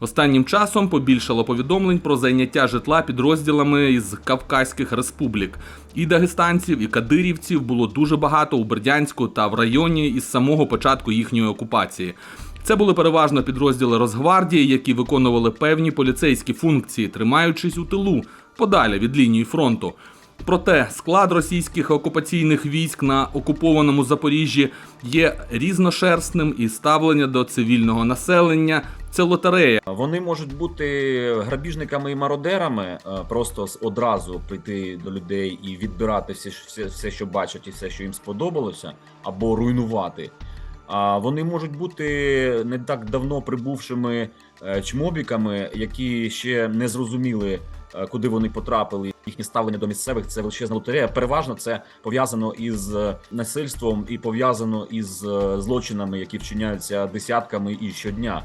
Останнім часом побільшало повідомлень про зайняття житла підрозділами із Кавказьких республік. І дагестанців, і кадирівців було дуже багато у Бердянську та в районі із самого початку їхньої окупації. Це були переважно підрозділи Росгвардії, які виконували певні поліцейські функції, тримаючись у тилу подалі від лінії фронту. Проте склад російських окупаційних військ на окупованому Запоріжжі є різношерстним і ставлення до цивільного населення це лотерея. Вони можуть бути грабіжниками і мародерами, е, просто одразу прийти до людей і відбирати все, все, все, що бачать, і все, що їм сподобалося, або руйнувати. А вони можуть бути не так давно прибувшими е, чмобіками, які ще не зрозуміли, е, куди вони потрапили. Їхнє ставлення до місцевих це величезна лотерея. Переважно це пов'язано із насильством і пов'язано із злочинами, які вчиняються десятками і щодня.